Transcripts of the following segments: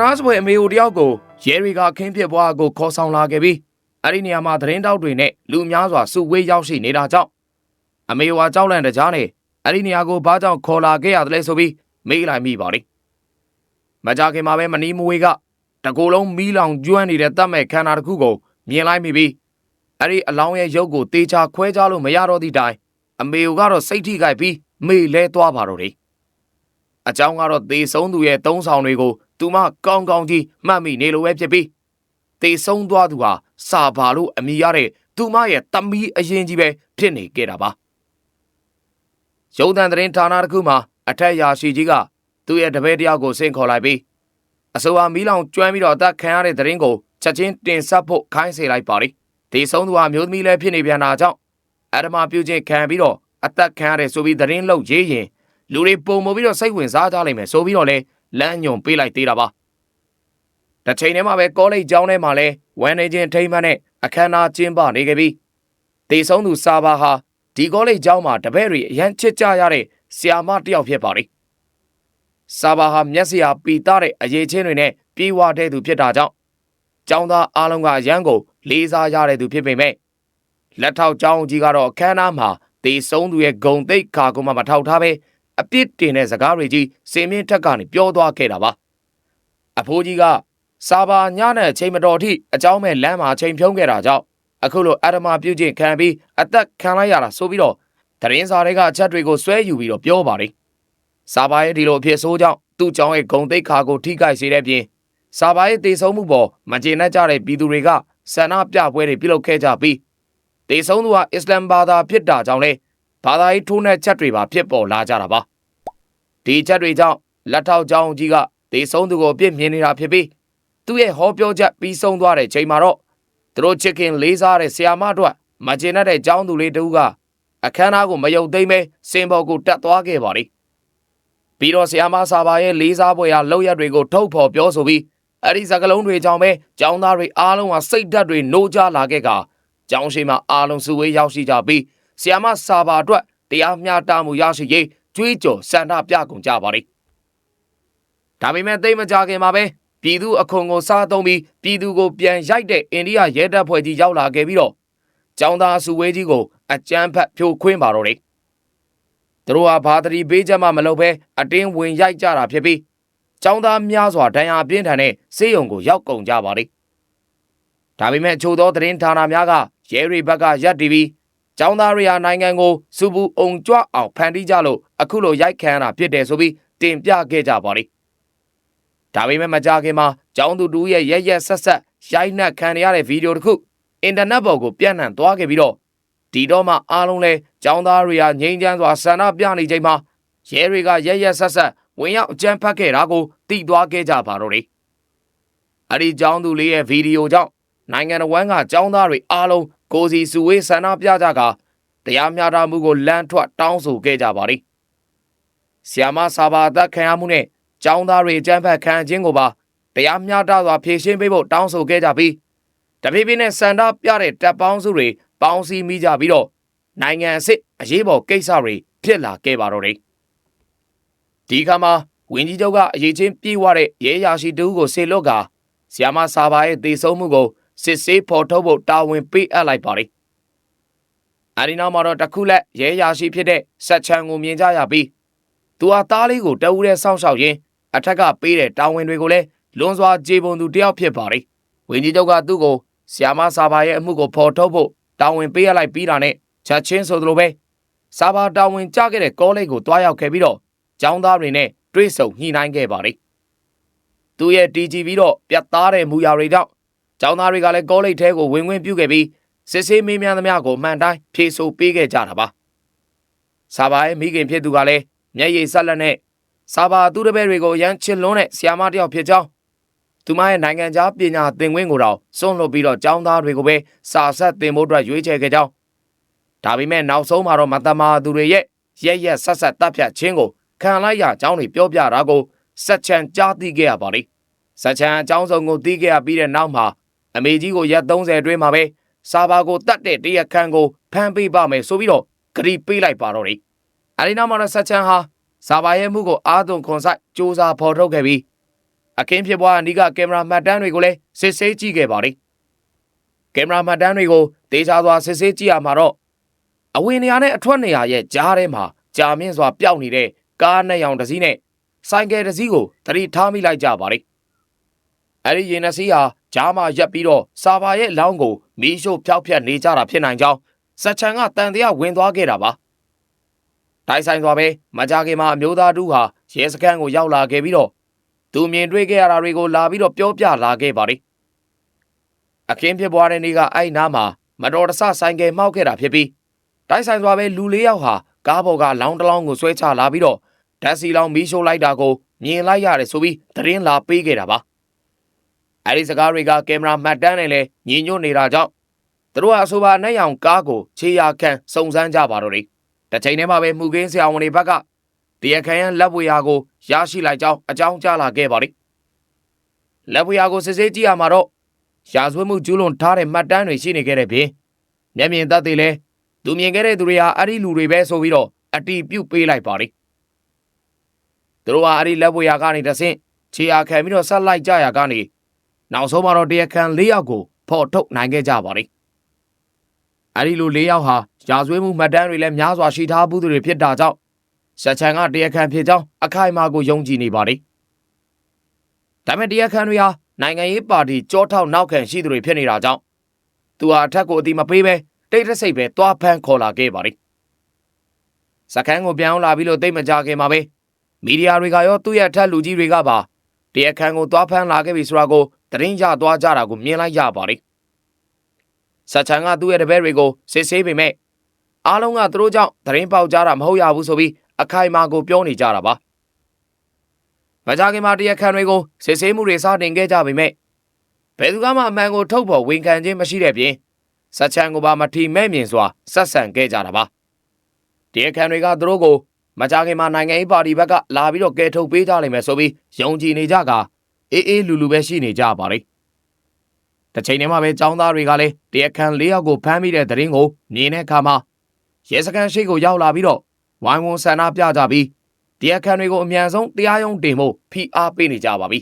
နာစပွဲအမေဟိုတယောက်ကိုရဲတွေကခင်းဖြစ်ဘွားကိုခေါ်ဆောင်လာခဲ့ပြီးအဲ့ဒီနေရာမှာသတင်းတောက်တွေနဲ့လူများစွာစုဝေးရောက်ရှိနေတာကြောင့်အမေဟိုဟာကြောက်လန့်တကြားနဲ့အဲ့ဒီနေရာကိုဘာကြောင့်ခေါ်လာခဲ့ရတယ်လဲဆိုပြီးမေးလိုက်မိပါလေမကြခင်မှာပဲမနီးမဝေးကတကူလုံးမီးလောင်ကျွမ်းနေတဲ့တတ်မဲ့ခန္ဓာတစ်ခုကိုမြင်လိုက်မိပြီးအဲ့ဒီအလောင်းရဲ့ရုပ်ကိုတေချာခွဲခြားလို့မရတော့သည့်တိုင်အမေဟိုကတော့စိတ်ထိခိုက်ပြီးမေ့လဲသွားပါတော့တယ်အကြောင်းကတော့သေဆုံးသူရဲ့သုံးဆောင်တွေကို သူမကောင်းကောင်းကြီးမှတ်မိနေလို့ပဲဖြစ်ပြီးသေဆုံးသွားသူဟာစာဘာလို့အမိရတဲ့သူမရဲ့တမီးအရင်ကြီးပဲဖြစ်နေခဲ့တာပါရုံတန်သတင်းဌာနတစ်ခုမှာအထက်ရာရှိကြီးကသူ့ရဲ့တပည့်တယောက်ကိုဆင့်ခေါ်လိုက်ပြီးအဆိုပါမီးလောင်ကျွမ်းပြီးတော့အသက်ခံရတဲ့သတင်းကိုချက်ချင်းတင်ဆက်ဖို့ခိုင်းစေလိုက်ပါလိဒီဆုံးသူဟာမျိုးသမီးလည်းဖြစ်နေပြန်တာကြောင့်အဓမ္မပြုခြင်းခံပြီးတော့အသက်ခံရတဲ့ဆိုပြီးသတင်းလောက်ရေးရင်လူတွေပုံမပြီးတော့စိတ်ဝင်စားကြလိမ့်မယ်ဆိုပြီးတော့လဲ လမ်းညွန်ပေးလိုက်သေးတာပါတစ်ချိန်တည်းမှာပဲကောလိပ်ကျောင်းထဲမှာလဲဝန်နေချင်းထိမ့်မှန်းနဲ့အခမ်းအနားကျင်းပနေခဲ့ပြီးတေဆုံးသူစာဘာဟာဒီကောလိပ်ကျောင်းမှာတပည့်တွေအရန်ချစ်ကြရတဲ့ဆရာမတစ်ယောက်ဖြစ်ပါလိမ့်စာဘာဟာမျက်စိဟာပီတာတဲ့အရေးချင်းတွေနဲ့ပြေးဝတဲ့သူဖြစ်တာကြောင့်ကျောင်းသားအားလုံးကရန်ကိုလေးစားရတဲ့သူဖြစ်ပေမဲ့လက်ထောက်ကျောင်းကြီးကတော့အခမ်းအနားမှာတေဆုံးသူရဲ့ဂုံသိက္ခာကိုမှမထောက်ထားပဲ အပြစ်တင်တဲ့စကားတွေကြီးစင်မြင့်ထက်ကနေပြောသွားခဲ့တာပါအဖိုးကြီးကစာပါညနဲ့အချိန်မတော်ထိအเจ้าမဲ့လမ်းမှာအချိန်ဖြုံးခဲ့တာကြောင့်အခုလိုအရမပြုတ်ချင်းခံပြီးအသက်ခံလိုက်ရတာဆိုပြီးတော့သတင်းစာတွေကအချက်တွေကိုဆွဲယူပြီးတော့ပြောပါတယ်စာပါရဲ့ဒီလိုအဖြစ်ဆိုးကြောင့်သူ့เจ้าရဲ့ဂုံသိက္ခာကိုထိခိုက်စေတဲ့ပြင်စာပါရဲ့တေဆုံးမှုပေါ်မကျေနပ်ကြတဲ့ပြည်သူတွေကဆန္ဒပြပွဲတွေပြုလုပ်ခဲ့ကြပြီးတေဆုံးသူဟာအစ္စလမ်ဘာသာဖြစ်တာကြောင့်လေ ဘာသာရေးထိုးနှက်ချက်တွေပါဖြစ်ပေါ်လာကြတာပါဒီချက်တွေကြောင့်လက်ထောက်ကျောင်းကြီးကတေဆုံးသူကိုပြစ်မြင်နေတာဖြစ်ပြီးသူ့ရဲ့ဟောပြောချက်ပြီးဆုံးသွားတဲ့ချိန်မှာတော့သူတို့ချစ်ခင်လေးစားတဲ့ဆရာမတို့မကျေနပ်တဲ့ကျောင်းသူလေးတူကအခမ်းအနားကိုမယုံသိမ်းပဲစင်ပေါ်ကိုတက်သွားခဲ့ပါလိပြီးတော့ဆရာမစာပါရဲ့လေးစားပွဲရာလောက်ရက်တွေကိုထုတ်ဖော်ပြောဆိုပြီးအဲ့ဒီစကလုံးတွေကြောင့်ပဲကျောင်းသားတွေအားလုံးဟာစိတ်ဓာတ်တွေနှိုးကြလာခဲ့ကကျောင်းရှိမှာအားလုံးစုဝေးရောက်ရှိကြပြီး ဆီယာမစာပါအတွက်တရားမျှတမှုရရှိရေးကြွေးကြော်စန္ဒပြကုန်ကြပါလိမ့်ဒါပေမဲ့သိမကြခင်မှာပဲပြည်သူအခွန်ကိုစားသုံးပြီးပြည်သူကိုပြန်ရိုက်တဲ့အိန္ဒိယရဲတပ်ဖွဲ့ကြီးရောက်လာခဲ့ပြီးတော့ကျောင်းသားစုဝေးကြီးကိုအကြမ်းဖက်ဖြိုခွင်းပါတော့တယ်သူတို့ဟာဘာတရီဘေးချက်မှမလုပ်ဘဲအတင်းဝင်ရိုက်ကြတာဖြစ်ပြီးကျောင်းသားများစွာဒဏ်ရာပြင်းထန်တဲ့စေယုံကိုရောက်ကုန်ကြပါလိမ့်ဒါပေမဲ့ချို့သောသတင်းဌာနများကရဲတွေဘက်ကရပ်တီးပြီး ကျောင်းသားတွေဟာနိုင်ငံကိုစူပူအုံကြွအောင်ဖန်တီးကြလို့အခုလိုရိုက်ခံရတာဖြစ်တယ်ဆိုပြီးတင်ပြခဲ့ကြပါလိမ့်ဒါပေမဲ့မကြခင်မှာကျောင်းသူတူရဲ့ရက်ရက်ဆက်ဆက်ရိုက်နှက်ခံရတဲ့ဗီဒီယိုတစ်ခုအင်တာနက်ပေါ်ကိုပြန့်နှံ့သွားခဲ့ပြီးတော့ဒီတော့မှအားလုံးလဲကျောင်းသားတွေဟာငြိမ်းချမ်းစွာဆန္ဒပြနေချိန်မှာရဲတွေကရက်ရက်ဆက်ဆက်ဝင်ရောက်အကြမ်းဖက်ခဲ့တာကိုသိသွားခဲ့ကြပါတော့တယ်အဲ့ဒီကျောင်းသူလေးရဲ့ဗီဒီယိုကြောင့်နိုင်ငံတော်ဝန်ကကျောင်းသားတွေအားလုံး ကိုစီစုဝေးဆန္ဒပြကြကတရားမျှတမှုကိုလမ်းထွက်တောင်းဆိုခဲ့ကြပါသည်ဆီယာမစာဘာသက်ခံရမှုနဲ့ကျောင်းသားတွေအကြမ်းဖက်ခံခြင်းကိုပါတရားမျှတစွာဖြေရှင်းပေးဖို့တောင်းဆိုခဲ့ကြပြီးတဖြည်းဖြည်းနဲ့စန္ဒပြတဲ့တပ်ပေါင်းစုတွေပေါင်းစည်းမိကြပြီးတော့နိုင်ငံအစ်စ်အရေးပေါ်ကိစ္စတွေဖြစ်လာခဲ့ပါတော့တယ်ဒီခါမှာဝင်းကြီးချုပ်ကအရေးချင်းပြေးဝတဲ့ရဲရာရှိတူကိုဆေလွတ်ကဆီယာမစာဘာရဲ့တေဆုံးမှုကို စစ်ဆေးဖော်ထုတ်ဖို့တာဝန်ပေးအပ်လိုက်ပါတယ်။အဲဒီနောက်မှာတော့တခုလက်ရဲရာရှိဖြစ်တဲ့ဆက်ချန်ကိုမြင်ကြရပြီးသူဟာသားလေးကိုတအူးတဲ့စောင့်ရှောက်ရင်းအထက်ကပေးတဲ့တာဝန်တွေကိုလည်းလွန်စွာကြေပုံသူတယောက်ဖြစ်ပါတယ်။ဝင်းကြီးချုပ်ကသူ့ကိုဆီယာမစာဘာရဲ့အမှုကိုဖော်ထုတ်ဖို့တာဝန်ပေးရလိုက်ပြီးတာနဲ့ချက်ချင်းဆိုသလိုပဲစာဘာတာဝန်ကြခဲ့တဲ့ကောလိပ်ကိုတွားရောက်ခဲ့ပြီးတော့ကျောင်းသားတွေနဲ့တွေ့ဆုံညှိနှိုင်းခဲ့ပါတယ်။သူရဲ့ TG ပြီးတော့ပြတ်သားတဲ့မူရာတွေကြောင့် ကျောင်းသားတွေကလည်းကောလိပ်ထဲကိုဝင်ဝင်ပြုခဲ့ပြီးစစ်ဆေးမေးမြန်းသမျှကိုမှန်တိုင်းဖြေဆိုပေးခဲ့ကြတာပါ။စာပါရဲ့မိခင်ဖြစ်သူကလည်းမျက်ရည်ဆက်လက်နဲ့စာပါသူတပည့်တွေကိုရမ်းချစ်လွန်းတဲ့ဆရာမတစ်ယောက်ဖြစ်ကြောင်းသူမရဲ့နိုင်ငံခြားပညာသင်ခွင့်ကိုတော့စွန့်လွတ်ပြီးတော့ကျောင်းသားတွေကိုပဲစာဆက်သင်ဖို့အတွက်ရွေးချယ်ခဲ့ကြောင်းဒါပေမဲ့နောက်ဆုံးမှာတော့မတမာသူတွေရဲ့ရက်ရက်ဆက်ဆက်တပ်ဖြတ်ခြင်းကိုခံလိုက်ရကြောင်းတွေပြောပြတာကိုစက်ချန်ကြားသိခဲ့ရပါလိမ့်စက်ချန်အကြောင်းစုံကိုသိခဲ့ရပြီးတဲ့နောက်မှာ အမေကြီးကိုရက်30အတွင်းမှာပဲစာဘာကိုတတ်တဲ့တရခန်ကိုဖမ်းပေးပါမယ်ဆိုပြီးတော့ဂရီပေးလိုက်ပါတော့တယ်အဲဒီနောက်မှာတော့စက်ချန်ဟာစာဘာရဲ့မှုကိုအာသွန်ခွန်ဆိုင်စူးစမ်းဖော်ထုတ်ခဲ့ပြီးအခင်းဖြစ်ပွားအနီးကကင်မရာမှတ်တမ်းတွေကိုလည်းစစ်ဆေးကြည့်ခဲ့ပါတယ်ကင်မရာမှတ်တမ်းတွေကိုတေချာစွာစစ်ဆေးကြည့်ရမှာတော့အဝင်နေရာနဲ့အထွက်နေရာရဲ့ကြားထဲမှာကြာမြင့်စွာပျောက်နေတဲ့ကားနှစ်ယောင်တစ်စီးနဲ့ဆိုင်ကယ်တစ်စီးကိုသတိထားမိလိုက်ကြပါတယ်အဲ့ဒီရင်နှစီးဟာ ကြားမှာရက်ပြီးတော့စာဘာရဲ့လောင်းကိုမီးရှို့ဖျောက်ဖျက်နေကြတာဖြစ်နိုင်ကြောင်းစက်ချန်ကတန်တရားဝင်သွားခဲ့တာပါတိုက်ဆိုင်စွာပဲမကြခင်မှာအမျိုးသားတူဟာရဲစခန်းကိုရောက်လာခဲ့ပြီးတော့သူမြင်တွေ့ခဲ့ရတာတွေကိုလာပြီးတော့ပြောပြလာခဲ့ပါတယ်အခင်းဖြစ်ပွားတဲ့နေ့ကအဲ့နားမှာမတော်တဆဆိုင်ကယ်မှောက်ခဲ့တာဖြစ်ပြီးတိုက်ဆိုင်စွာပဲလူလေးယောက်ဟာကားပေါ်ကလောင်းတလောင်းကိုဆွဲချလာပြီးတော့ဓာတ်စီလောင်းမီးရှို့လိုက်တာကိုမြင်လိုက်ရတယ်ဆိုပြီးသတင်းလာပေးခဲ့တာပါ အဲ့ဒီစကားတွေကကင်မရာမှတ်တမ်းနဲ့လည်းညီညွတ်နေတာကြောင့်သူတို့ကအဆိုပါနဲ့ရောင်ကားကိုခြေရာခံစုံစမ်းကြပါတော့တယ်တစ်ချိန်တည်းမှာပဲမှုကင်းဆရာဝန်တွေဘက်ကတရားခံရလက်ဝေယာကိုရရှိလိုက်ကြောင်းအကြောင်းကြားလာခဲ့ပါတယ်လက်ဝေယာကိုစစ်ဆေးကြည့်ရမှာတော့ရာဇဝတ်မှုကျူးလွန်ထားတဲ့မှတ်တမ်းတွေရှိနေခဲ့တဲ့ပြင်မျက်မြင်သက်သေလည်းသူမြင်ခဲ့တဲ့သူတွေဟာအဲ့ဒီလူတွေပဲဆိုပြီးတော့အတီးပြုတ်ပေးလိုက်ပါတယ်သူတို့ဟာအဲ့ဒီလက်ဝေယာကနေတဆင့်ခြေရာခံပြီးတော့ဆက်လိုက်ကြရကနေ နောက်ဆုံးမှာတော့တရားခံ၄ယောက်ကိုဖော်ထုတ်နိုင်ခဲ့ကြပါတယ်အဲ့ဒီလို၄ယောက်ဟာရာဇဝတ်မှုမှတ်တမ်းတွေလည်းများစွာရှိထားဘူးသူတွေဖြစ်တာကြောင့်ဆက်ချန်ကတရားခံဖြစ်ကြောင်းအခိုင်အမာကိုယုံကြည်နေပါတယ်ဒါပေမဲ့တရားခံတွေဟာနိုင်ငံရေးပါတီကြောထောက်နောက်ခံရှိသူတွေဖြစ်နေတာကြောင့်သူဟာအထက်ကိုအတိမပေးပဲတိတ်တဆိတ်ပဲသွားဖမ်းခေါ်လာခဲ့ပါတယ်စခန်းကိုပြောင်းလာပြီးလို့တိတ်မကြခင်မှာပဲမီဒီယာတွေကရောသူ့ရဲ့အထက်လူကြီးတွေကပါတရားခံကိုသွားဖမ်းလာခဲ့ပြီဆိုတာကို သတင်းရသွားကြတာကိုမြင်လိုက်ရပါတယ်ဆက်ချန်ကသူ့ရဲ့တပည့်တွေကိုစစ်ဆေးပေမဲ့အားလုံးကသူတို့ကြောင့်သတင်းပေါက်ကြတာမဟုတ်ရဘူးဆိုပြီးအခိုင်အမာကိုပြောနေကြတာပါမကြခင်မှာတရားခံတွေကိုစစ်ဆေးမှုတွေစတင်ခဲ့ကြပေမဲ့ဘယ်သူကမှအမှန်ကိုထုတ်ဖော်ဝန်ခံခြင်းမရှိတဲ့ပြင်ဆက်ချန်ကိုပါမထီမဲ့မြင်စွာဆက်ဆံခဲ့ကြတာပါတရားခံတွေကသူတို့ကိုမကြခင်မှာနိုင်ငံရေးပါတီဘက်ကလာပြီးတော့ကဲထုတ်ပေးကြလိမ့်မယ်ဆိုပြီးယုံကြည်နေကြက အေးအေးလူလူပဲရှိနေကြပါလေတစ်ချိန်တည်းမှာပဲចောင်းသားတွေကလည်းတရားခံ၄ယောက်ကိုဖမ်းမိတဲ့သတင်းကိုမြင်တဲ့အခါမှာရဲစခန်းရှိကိုရောက်လာပြီးတော့ဝိုင်းဝန်းဆန္ဒပြကြပြီးတရားခံတွေကိုအမြန်ဆုံးတရားရုံးတင်ဖို့ဖိအားပေးနေကြပါပြီ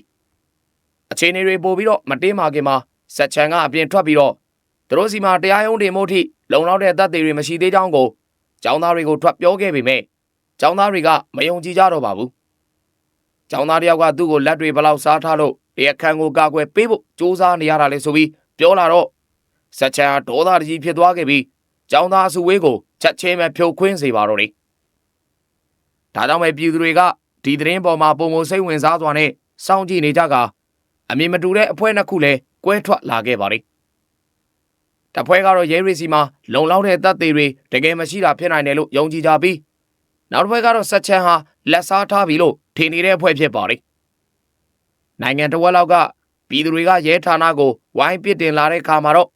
အခြေအနေတွေပို့ပြီးတော့မတင်းမာခင်မှာဆက်ချန်ကအပြင်ထွက်ပြီးတော့သူတို့စီမှာတရားရုံးတင်မှုထိလုံလောက်တဲ့တပ်တွေတွေမရှိသေးကြောင်းကိုចောင်းသားတွေကိုထွက်ပြောခဲ့ပေမဲ့ចောင်းသားတွေကမယုံကြည်ကြတော့ပါဘူး။ ចောင်းသားတယောက်ကသူ့ကိုလက်တွေဘလောက်စားထားလို့တရားခံကိုကာကွယ်ပေးဖို့စ조사နေရတာလေဆိုပြီးပြောလာတော့ဆက်ချန်ဒေါသတကြီးဖြစ်သွားခဲ့ပြီးចောင်းသားအစုဝေးကိုချက်ချင်းပဲဖြုတ်ခွင်းစေပါတော့တယ်။ဒါကြောင့်ပဲပြည်သူတွေကဒီသတင်းပေါ်မှာပုံမစိတ်ဝင်စားစွာနဲ့စောင့်ကြည့်နေကြကအမြင်မတူတဲ့အဖွဲနှစ်ခုလည်းကွဲထွက်လာခဲ့ပါလေ။တပွဲကတော့ရဲရီစီမှာလုံလောက်တဲ့တပ်သေးတွေတကယ်မရှိတာဖြစ်နိုင်တယ်လို့ယုံကြည်ကြပြီး နောက်တစ်ဖွဲ့ကတော့ဆက်ချန်ဟာလက်စားထားပြီလို့ထင်နေတဲ့အဖွဲ့ဖြစ်ပါတယ်။နိုင်ငံတော်လောက်ကပြည်သူတွေကရဲဌာနကိုဝိုင်းပစ်တင်လာတဲ့အခါမှာတော့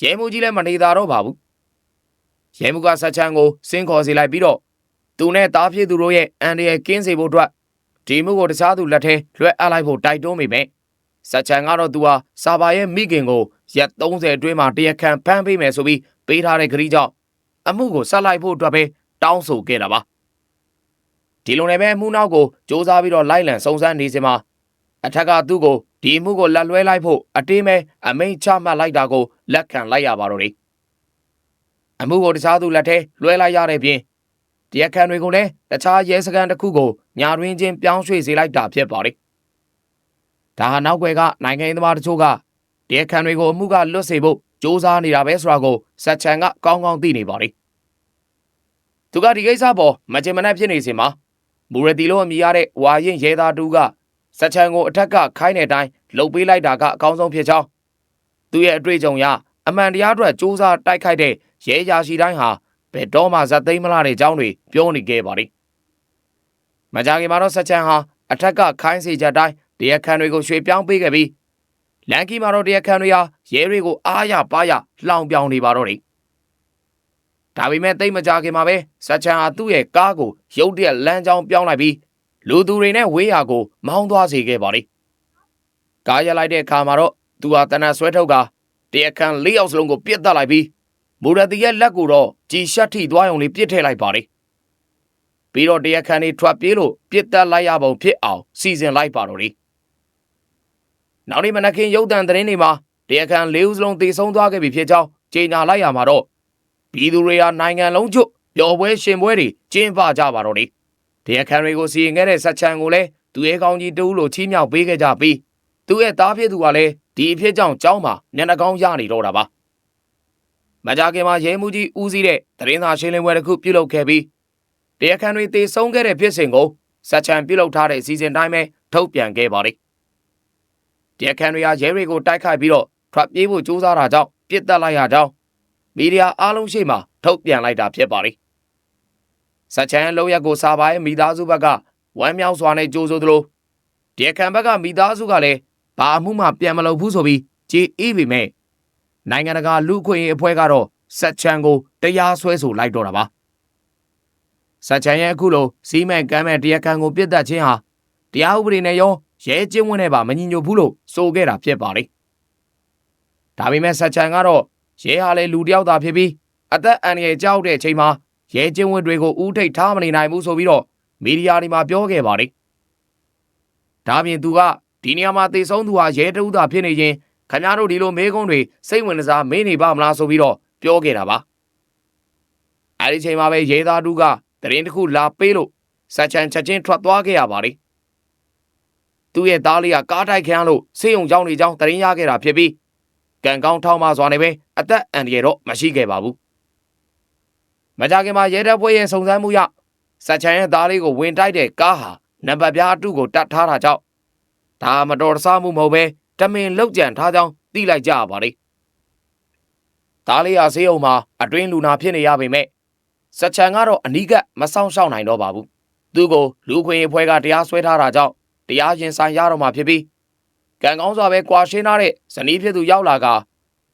ရဲမှုကြီးလည်းမနေတာတော့ပါဘူး။ရဲမှုကဆက်ချန်ကိုစင်းခေါ်စီလိုက်ပြီးတော့သူနဲ့တားဖြစ်သူတို့ရဲ့အန်ဒီရဲ့ကင်းစေဖို့အတွက်ဒီမှုကိုတခြားသူလက်ထဲလွှဲအပ်လိုက်ဖို့တိုက်တွန်းမိမယ်။ဆက်ချန်ကတော့သူဟာစာဘာရဲ့မိခင်ကိုရက်30အတွင်းမှာတရခန့်ဖမ်းပေးမယ်ဆိုပြီးပေးထားတဲ့ခရီးကြောင့်အမှုကိုဆက်လိုက်ဖို့အတွက်ပဲ တောင်းဆိုခဲ့တာပါဒီလိုနဲ့ပဲမှုနောက်ကိုစ조사ပြီးတော့လိုက်လံစုံစမ်းနေစမှာအထက်ကသူ့ကိုဒီမှုကိုလက်လွဲလိုက်ဖို့အတင်းပဲအမိန်ချမှတ်လိုက်တာကိုလက်ခံလိုက်ရပါတော့တယ်အမှုကိုတခြားသူလက်ထဲလွှဲလိုက်ရတဲ့ပြင်တရားခံတွေကိုလည်းတခြားရဲစခန်းတစ်ခုကိုညာတွင်ချင်းပြောင်းရွှေ့စေလိုက်တာဖြစ်ပါတယ်ဒါဟာနောက်ွယ်ကနိုင်ငံရေးသမားတချို့ကတရားခံတွေကိုအမှုကလွတ်စေဖို့စ조사နေတာပဲဆိုတာကိုစက်ချန်ကကောင်းကောင်းသိနေပါတယ် သူကဒီကိစ္စပေါ်မချင်မနှက်ဖြစ်နေစင်မှာမူရတီလိုအမည်ရတဲ့ဝါရင်ရဲသားတူကစက်ချန်ကိုအထက်ကခိုင်းတဲ့အတိုင်းလှုပ်ပေးလိုက်တာကအကောင်းဆုံးဖြစ်ကြောင်းသူရဲ့အတွေ့အကြုံရအမှန်တရားအတွက်စူးစမ်းတိုက်ခိုက်တဲ့ရဲရာရှိတိုင်းဟာဘယ်တော့မှဇက်သိမ်းမလာတဲ့အကြောင်းတွေပြောနေခဲ့ပါလိမ့်မကြခင်မှာတော့စက်ချန်ဟာအထက်ကခိုင်းစေချက်တိုင်းတရားခံတွေကိုရွှေ့ပြောင်းပေးခဲ့ပြီးလန်ကီမှာတော့တရားခံတွေဟာရဲတွေကိုအားရပါးရလှောင်ပြောင်နေပါတော့တယ် ဒါပေမဲ့တိတ်မကြခင်မှာပဲစက်ချန်ဟာသူ့ရဲ့ကားကိုရုတ်တရက်လမ်းကြောင်းပြောင်းလိုက်ပြီးလူသူတွေနဲ့ဝေးရာကိုမောင်းသွားစေခဲ့ပါလိမ့်ကားရလိုက်တဲ့အခါမှာတော့သူဟာတနတ်ဆွဲထုတ်ကတရားခံ၄ယောက်စလုံးကိုပြစ်တက်လိုက်ပြီးမူရတီရဲ့လက်ကိုတော့ကြည်ရှက်ထိသွားရုံလေးပြစ်ထည့်လိုက်ပါလိမ့်ပြီးတော့တရားခံတွေထွက်ပြေးလို့ပြစ်တက်လိုက်ရပုံဖြစ်အောင်စီစဉ်လိုက်ပါတော့လေနောက်နေ့မနက်ခင်းရုပ်တံသတင်းတွေမှာတရားခံ၄ဦးစလုံးတေဆုံးသွားခဲ့ပြီဖြစ်ကြောင်းကြေညာလိုက်ရမှာတော့ ပြည်သူတွေဟာနိုင်ငံလုံးကျွတ်ပျော်ပွဲရှင်ပွဲတွေကျင်းပကြပါတော့တယ်တရားခံတွေကိုစီရင်ခဲ့တဲ့ဆက်ချံကိုလည်းသူရဲ့ကောင်းကြီးတူးလို့ချီးမြှောက်ပေးခဲ့ကြပြီးသူ့ရဲ့သားဖြစ်သူကလည်းဒီအဖြစ်ကြောင့်ကြောင်းမှာညနေကောင်းရနေတော့တာပါမကြခင်မှာရဲမှုကြီးဦးစီးတဲ့သတင်းစာရှင်းလင်းပွဲတစ်ခုပြုလုပ်ခဲ့ပြီးတရားခံတွေတေဆုံးခဲ့တဲ့ဖြစ်စဉ်ကိုဆက်ချံပြုလုပ်ထားတဲ့အစီအစဉ်တိုင်းပဲထုတ်ပြန်ခဲ့ပါတယ်တရားခံတွေကရဲတွေကိုတိုက်ခိုက်ပြီးတော့ထွက်ပြေးဖို့ကြိုးစားတာကြောင့်ပြစ်တက်လိုက်ရကြောင်း မီဒီယာအားလုံးရှိမှထုတ်ပြန်လိုက်တာဖြစ်ပါတယ်။စချန်လုံးရက်ကိုစာပါရဲ့မိသားစုဘက်ကဝမ်းမြောက်စွာနဲ့ကြိုးဆိုသလိုတရားခံဘက်ကမိသားစုကလည်းဘာအမှုမှပြန်မလုပ်ဘူးဆိုပြီးကြေးအေးပေမဲ့နိုင်ငံတကာလူခွင့်ရေးအဖွဲ့ကတော့စက်ချန်ကိုတရားစွဲဆိုလိုက်တော့တာပါစက်ချန်ရဲ့အခုလိုစီးမဲ့ကမ်းမဲ့တရားခံကိုပြစ်ဒတ်ခြင်းဟာတရားဥပဒေနဲ့ရောရဲကျင်းဝန်းနဲ့ပါမညီညွတ်ဘူးလို့ဆိုခဲ့တာဖြစ်ပါလေဒါပေမဲ့စက်ချန်ကတော့ ရဲဟာလည်းလူတယောက်သာဖြစ်ပြီးအသက်အန္တရာယ်ကြောက်တဲ့အချိန်မှာရဲကျင်းဝန်းတွေကိုဥထိတ်ထားမနေနိုင်ဘူးဆိုပြီးတော့မီဒီယာတွေမှာပြောခဲ့ပါလေဒါပြင်သူကဒီနေရာမှာတေဆုံးသူဟာရဲတဦးသာဖြစ်နေခြင်းခင်ဗျားတို့ဒီလိုမေးခွန်းတွေစိတ်ဝင်စားမေးနေပါမလားဆိုပြီးတော့ပြောခဲ့တာပါအဲဒီချိန်မှာပဲရဲသားတူကတရင်တစ်ခုလာပေးလို့စက်ချန်ချက်ချင်းထွက်သွားခဲ့ရပါလေသူ့ရဲ့သားလေးကကားတိုက်ခန်းလို့ဆေးရုံကြောင်းနေကြောင်းတရင်ရခဲ့တာဖြစ်ပြီး ကံကောင်းထောင်းမှစွာနဲ့ပဲအသက်အန္တရာယ်တော့မရှိခဲ့ပါဘူးမကြခင်မှာရဲတပ်ဖွဲ့ရဲ့စုံစမ်းမှုရစက်ချန်ရဲ့သားလေးကိုဝင်တိုက်တဲ့ကားဟာနံပါတ်ပြားအတုကိုတတ်ထားတာကြောင့်ဒါမတော်တဆမှုမဟုတ်ပဲတမင်လောက်ကြံထားကြောင်းသိလိုက်ကြရပါလေသားလေးဟာဆေးရုံမှာအတွင်းလူနာဖြစ်နေရပေမဲ့စက်ချန်ကတော့အနီးကပ်မဆောင်ရှောက်နိုင်တော့ပါဘူးသူ့ကိုလူခွင့်ရေးဖွဲ့ကတရားစွဲထားတာကြောင့်တရားရင်ဆိုင်ရတော့မှာဖြစ်ပြီး ကံကောင်းစွာပဲကွာရှင်းထားတဲ့ဇနီးဖြစ်သူရောက်လာက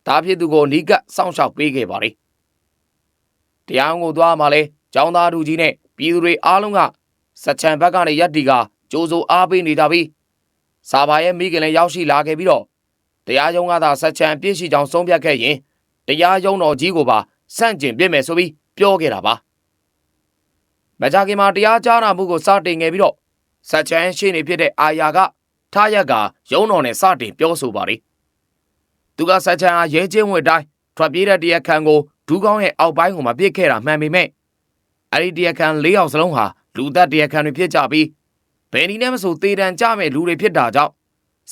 ဒါဖြစ်သူကိုနီးကပ်စောင့်ရှောက်ပေးခဲ့ပါလေတရားကိုသွားမှလဲចောင်းသားသူကြီးနဲ့ပြည်သူတွေအားလုံးကစက်ချံဘက်ကနေရက်တီကကြိုးစိုးအားပေးနေကြပြီးစာပါရဲ့မိခင်လည်းရောက်ရှိလာခဲ့ပြီးတော့တရားရုံးကသာစက်ချံပြည့်ရှိကြောင်းဆုံးဖြတ်ခဲ့ရင်တရားရုံးတော်ကြီးကိုပါစန့်ကျင်ပြစ်မယ်ဆိုပြီးပြောခဲ့တာပါမကြခင်မှာတရားကြားနာမှုကိုစတင်ခဲ့ပြီးတော့စက်ချံရှိနေဖြစ်တဲ့အာယာက ထားရက်ကရုံးတော်နဲ့စတင်ပြောဆိုပါလေသူကစက်ချံအားရဲချင်းဝင်တိုင်းထွက်ပြေးတဲ့တရားခံကိုဒူးကောင်းရဲ့အောက်ပိုင်းကိုမပြစ်ခဲ့တာမှန်ပေမဲ့အဲ့ဒီတရားခံ၄ယောက်စလုံးဟာလူသက်တရားခံတွေဖြစ်ကြပြီးဘယ်နည်းနဲ့မဆိုတေတံကြမဲ့လူတွေဖြစ်တာကြောင့်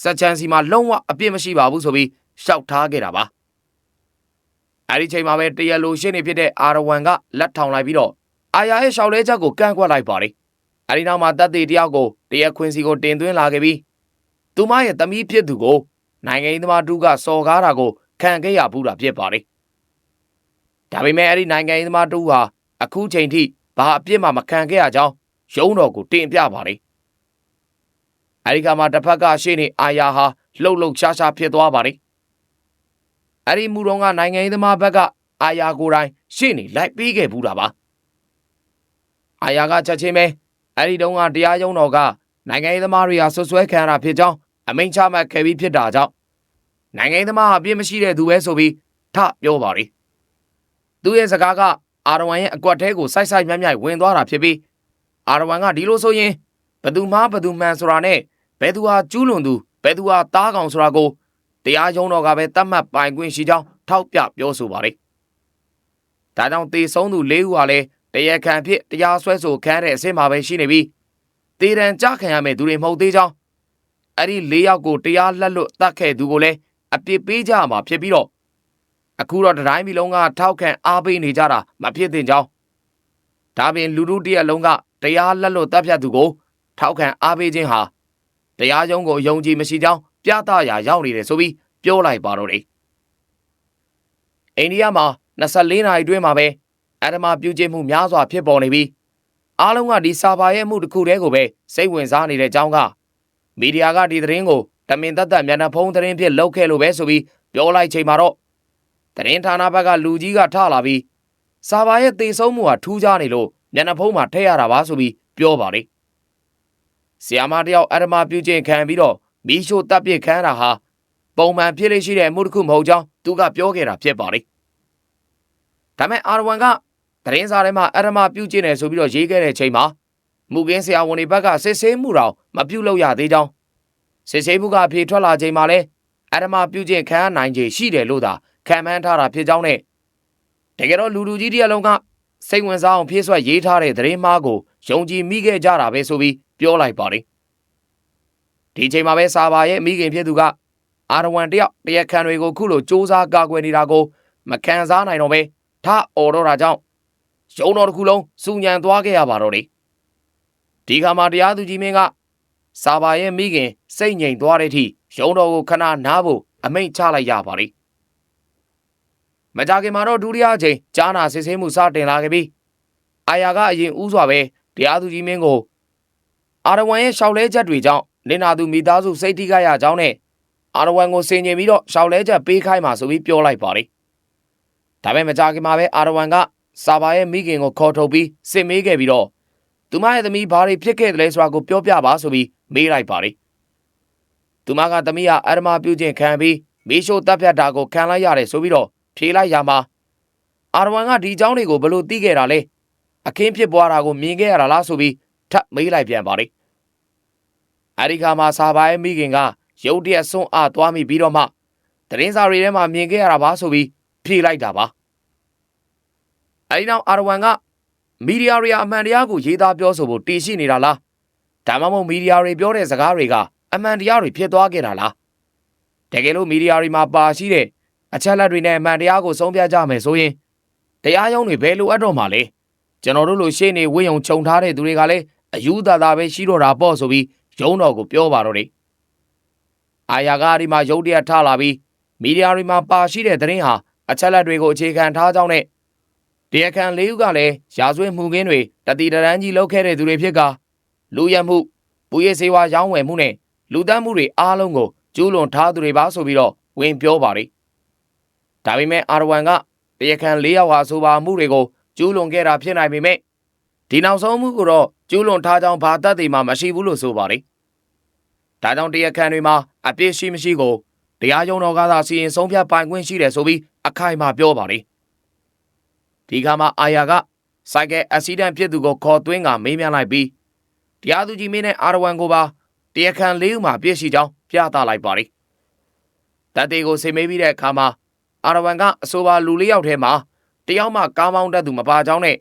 စက်ချန်စီမှာလုံးဝအပြစ်မရှိပါဘူးဆိုပြီးရှောက်ထားခဲ့တာပါအဲ့ဒီချိန်မှာပဲတရားလိုရှင်းနေဖြစ်တဲ့အာရဝန်ကလက်ထောင်လိုက်ပြီးတော့အာယာရဲ့ရှောက်လဲချက်ကိုကန့်ကွက်လိုက်ပါလေအဲ့ဒီနောက်မှာတပ်သေးတယောက်ကိုတရားခွင်စီကိုတင်သွင်းလာခဲ့ပြီး သူမရဲ့သမီးဖြစ်သူကိုနိုင်ငံရေးသမားတူကစော်ကားတာကိုခံခဲ့ရဘူးတာဖြစ်ပါလေဒါပေမဲ့အဲ့ဒီနိုင်ငံရေးသမားတူဟာအခုချိန်ထိဘာအပြစ်မှမခံခဲ့ရကြောင်းရုံးတော်ကိုတင်ပြပါလေအဲဒီကမှတစ်ဖက်ကရှေ့နေအာယာဟာလှုပ်လှုပ်ရှားရှားဖြစ်သွားပါလေအဲ့ဒီမူတော်ကနိုင်ငံရေးသမားဘက်ကအာယာကိုယ်တိုင်ရှေ့နေလိုက်ပြီးခဲ့ဘူးတာပါအာယာကချက်ချင်းပဲအဲ့ဒီတုန်းကတရားရုံးတော်က နိုင်ငံရေးသမားတွေဟာဆွဆွဲခံရတာဖြစ်ကြောင်းအမိန့်ချမှတ်ခဲ့ပြီးဖြစ်တာကြောင့်နိုင်ငံရေးသမားဟာအပြစ်မရှိတဲ့သူပဲဆိုပြီးထပြောပါလေသူရဲ့စကားကအာရဝမ်ရဲ့အကွက်ထဲကိုစိုက်စိုက်မြတ်မြတ်ဝင်သွားတာဖြစ်ပြီးအာရဝမ်ကဒီလိုဆိုရင်ဘသူမှဘသူမှန်ဆိုတာနဲ့ဘယ်သူဟာကျူးလွန်သူဘယ်သူဟာတားကောင်ဆိုတာကိုတရားရုံးတော်ကပဲတတ်မှတ်ပိုင်ခွင့်ရှိကြောင်းထောက်ပြပြောဆိုပါလေ။ဒါကြောင့်တေဆုံးသူ၄ဦးဟာလည်းတရားခံဖြစ်တရားစွဲဆိုခံတဲ့အဆင့်မှာပဲရှိနေပြီး တေရန်ကြခံရမယ့်သူတွေမဟုတ်သေးကြောင်းအဲ့ဒီ၄ယောက်ကိုတရားလက်လွတ်တတ်ခဲ့သူကိုလည်းအပြစ်ပေးကြမှာဖြစ်ပြီးတော့အခုတော့တိုင်းပြည်လုံးကထောက်ခံအားပေးနေကြတာမဖြစ်သင့်ကြောင်းဒါပြင်လူလူတရက်လုံးကတရားလက်လွတ်တပ်ဖြတ်သူကို ထောက်ခံအားပေးခြင်းဟာတရားရုံးကိုယုံကြည်မရှိကြောင်းပြသရာရောက်နေတယ်ဆိုပြီးပြောလိုက်ပါတော့တယ်အိန္ဒိယမှာ24နာရီတွင်းမှာပဲအဓမ္မပြုကျင့်မှုများစွာဖြစ်ပေါ်နေပြီး အားလုံးကဒီစာပါရဲ့မှုတစ်ခုတည်းကိုပဲစိတ်ဝင်စားနေတဲ့အကြောင်းကမီဒီယာကဒီသတင်းကိုတမင်သက်သက်မျက်နှာဖုံးသတင်းဖြစ်လုပ်ခဲ့လို့ပဲဆိုပြီးပြောလိုက်ချိန်မှာတော့သတင်းဌာနဘက်ကလူကြီးကထလာပြီးစာပါရဲ့တေဆုံးမှုဟာထူးခြားနေလို့မျက်နှာဖုံးမှာထည့်ရတာပါဆိုပြီးပြောပါလေဆီယာမတယောက်အရမပြုကျင့်ခံပြီးတော့မီးရှို့တပ်ပစ်ခံတာဟာပုံမှန်ဖြစ်လေရှိတဲ့အမှုတစ်ခုမဟုတ်ကြောင်းသူကပြောခဲ့တာဖြစ်ပါလေဒါမဲ့အာရဝန်က သတင်းစာထဲမှာအရမပြုကျင့်တယ်ဆိုပြီးတော့ရေးခဲ့တဲ့ချိန်မှာမူကင်းဆရာဝန်တွေဘက်ကစစ်ဆေးမှုတော့မပြုတ်လို့ရသေးကြောင်းစစ်ဆေးမှုကအဖြေထွက်လာချိန်မှာလဲအဓမ္မပြုကျင့်ခံရနိုင်ခြေရှိတယ်လို့သာခံမှန်းထားတာဖြစ်ကြောင်းနဲ့တကယ်တော့လူလူကြီးတရလုံးကစိတ်ဝင်စားအောင်ဖြည့်ဆွက်ရေးထားတဲ့သတင်းမှားကိုယုံကြည်မိခဲ့ကြတာပဲဆိုပြီးပြောလိုက်ပါတယ်ဒီချိန်မှာပဲစာပါရဲ့မိခင်ဖြစ်သူကအာရဝန်တယောက်တရားခံတွေကိုခုလိုစ조사ကာကွယ်နေတာကို မခံစားနိုင်တော့ပဲထအော်တော့တာကြောင့် ရုံတော်တစ်ခုလုံးစူညံသွားခဲ့ရပါတော့တယ်ဒီခါမှာတရားသူကြီးမင်းကစာပါရဲ့မိခင် စိတ်ငြိမ်သွားတဲ့အထိရုံတော်ကိုခဏနားဖို့အမိန့်ချလိုက်ရပါတယ်မကြခင်မှာတော့ဒုတိယအချိန်ကြားနာစစ်ဆေးမှုစတင်လာခဲ့ပြီးအာယာကအရင်ဦးစွာပဲတရားသူကြီးမင်းကိုအာရဝန်ရဲ့ရှောက်လဲချက်တွေကြောင့်နင်နာသူမိသားစုစိတ်ထိခိုက်ရကြောင်းနဲ့အာရဝန်ကိုစင်ញင်ပြီးတော့ရှောက်လဲချက်ပေးခိုင်းမှာဆိုပြီးပြောလိုက်ပါတယ်ဒါပေမဲ့မကြခင်မှာပဲအာရဝန်က စာပါရဲ့မိခင်ကိုခေါ်ထုတ်ပြီးစစ်မေးခဲ့ပြီးတော့သူမရဲ့သမီးဘာတွေဖြစ်ခဲ့တယ်လဲဆိုတာကိုပြောပြပါဆိုပြီးမေးလိုက်ပါတယ်သူမကသမီးကအရမပြုခြင်းခံပြီးမိရှို့တပ်ဖြတ်တာကိုခံလိုက်ရတယ်ဆိုပြီးတော့ဖြေလိုက်ရမှာအာရဝန်ကဒီเจ้าတွေကိုဘလို့သိခဲ့တာလဲအခင်းဖြစ်ပွားတာကိုမြင်ခဲ့ရတာလားဆိုပြီးထပ်မေးလိုက်ပြန်ပါတယ်အရိခါမှာစာပါရဲ့မိခင်ကရုတ်တရက်ဆွန့်အားသွားမိပြီးတော့မှသတင်းစာတွေထဲမှာမြင်ခဲ့ရတာပါဆိုပြီးဖြေလိုက်တာပါ အဲဒီနောက်အာရဝန်ကမီဒီယာတွေအမှန်တရားကိုရေးသားပြောဆိုဖို့တည်ရှိနေတာလားဒါမှမဟုတ်မီဒီယာတွေပြောတဲ့စကားတွေကအမှန်တရားတွေဖြစ်သွားခဲ့တာလားတကယ်လို့မီဒီယာတွေမှာပါရှိတဲ့အချက်လက်တွေနဲ့အမှန်တရားကိုဆုံးဖြတ်ကြမယ်ဆိုရင်တရားရုံးတွေဘယ်လိုအပ်တော့မှာလဲကျွန်တော်တို့လိုရှေ့နေဝင်းုံခြုံထားတဲ့သူတွေကလည်းအယူသာသာပဲရှိတော့တာပေါ့ဆိုပြီးရုံးတော်ကိုပြောပါတော့တယ်အာယာကဒီမှာရုတ်တရက်ထလာပြီးမီဒီယာတွေမှာပါရှိတဲ့သတင်းဟာအချက်လက်တွေကိုအခြေခံထားကြောင်းနဲ့ တရားခံလေးဦးကလည်းရာဇဝတ်မှုခင်းတွေတတိတရန်ကြီးလုပ်ခဲ့တဲ့သူတွေဖြစ်ကလူရမှုပူရဲစေဝါရောင်းဝယ်မှုနဲ့လူတန်းမှုတွေအားလုံးကိုကျူးလွန်ထားသူတွေပါဆိုပြီးတော့ဝင်ပြောပါတယ်ဒါပေမဲ့အာရဝန်ကတရားခံ၄ယောက်ဟာဆိုပါမှုတွေကိုကျူးလွန်ခဲ့တာဖြစ်နိုင်ပေမဲ့ဒီနောက်ဆုံးမှုကိုတော့ကျူးလွန်ထားကြောင်းဘာသက်သေမှမရှိဘူးလို့ဆိုပါတယ်ဒါကြောင့်တရားခံတွေမှာအပြစ်ရှိမရှိကိုတရားရုံးတော်ကသာစီရင်ဆုံးဖြတ်ပိုင်ခွင့်ရှိတယ်ဆိုပြီးအခိုင်အမာပြောပါတယ် ဒီခါမှာအာယာကစိုက်ကယ်အက်ဆီဒန့်ဖြစ်သူကိုခေါ်သွင်းကမေးမြန်းလိုက်ပြီးတရားသူကြီးမင်းနဲ့အာရဝန်ကိုပါတရားခံလေးဦးမှာပြည့်ရှိကြောင်းပြသလိုက်ပါတယ်တတ်သေးကိုစိတ်မေးပြီးတဲ့အခါမှာအာရဝန်ကအဆိုပါလူလေးယောက်ထဲမှာတယောက်မှကားမောင်းတတ်သူမပါကြောင်းနဲ့